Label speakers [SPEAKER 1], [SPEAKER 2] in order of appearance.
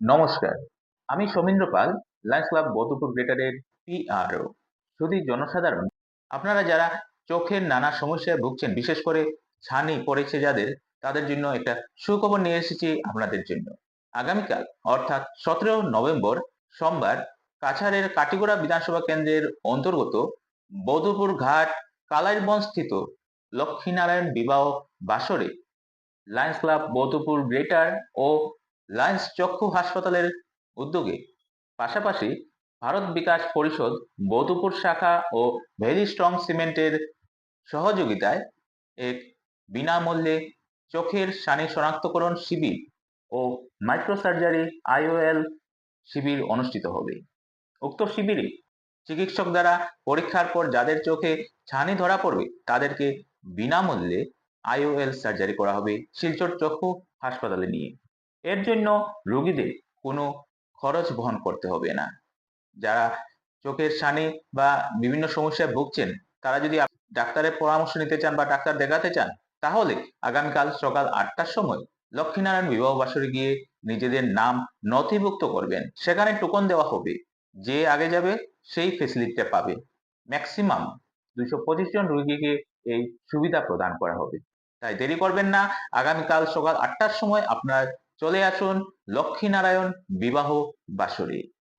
[SPEAKER 1] নমস্কার, আমি Soumindra Pal Lions Club Bouddhapur গ্রেটারের পিআরও শুধু জনসাধারণ। আপনারা যারা চোখের নানা সমস্যায় ভুগছেন, বিশেষ করে ছানি, পড়েছে যাদের, তাদের জন্য একটা সুখবর নিয়ে এসেছি আপনাদের জন্য। আগামীকাল, অর্থাৎ সতেরো নভেম্বর, সোমবার, কাছাড়ের কাটিগোড়া বিধানসভা কেন্দ্রের অন্তর্গত বৌদ্ধপুর ঘাট কালাইরবন স্থিত লক্ষ্মীনারায়ণ বিবাহ বাসরে লায়ন্স ক্লাব বৌদ্ধপুর গ্রেটার ও লায়ন্স চক্ষু হাসপাতালের উদ্যোগে পাশাপাশি ভারত বিকাশ পরিষদ, বৌদ্ধপুর শাখা ও ভেরি স্ট্রং সিমেন্টের সহযোগিতায় এক বিনামূল্যে চোখের সানি শনাক্তকরণ শিবির ও মাইক্রোসার্জারি আইওএল শিবির অনুষ্ঠিত হবে। উক্ত শিবিরে চিকিৎসক দ্বারা পরীক্ষার পর যাদের চোখে ছানি ধরা পড়বে, তাদেরকে বিনামূল্যে আইওএল সার্জারি করা হবে শিলচর চক্ষু হাসপাতালে নিয়ে। এর জন্য রোগীদের কোনো খরচ বহন করতে হবে না। যারা চোখের সানি বা বিভিন্ন সমস্যায় ভুগছেন, তারা যদি ডাক্তারের পরামর্শ নিতে চান বা ডাক্তার দেখাতে চান, তাহলে আগামীকাল সকাল আটটার সময় লক্ষ্মীনারায়ণ বিবাহ বাসরে গিয়ে নিজেদের নাম নথিভুক্ত করবেন। সেখানে টোকন দেওয়া হবে। যে আগে যাবে, সেই ফেসিলিটিটা পাবে। ম্যাক্সিমাম দুইশো পঁচিশ জন রোগীকে এই সুবিধা প্রদান করা হবে। তাই দেরি করবেন না। আগামীকাল সকাল আটটার সময় আপনার চলে আসুন লক্ষ্মীনারায়ণ বিবাহ বাসরে।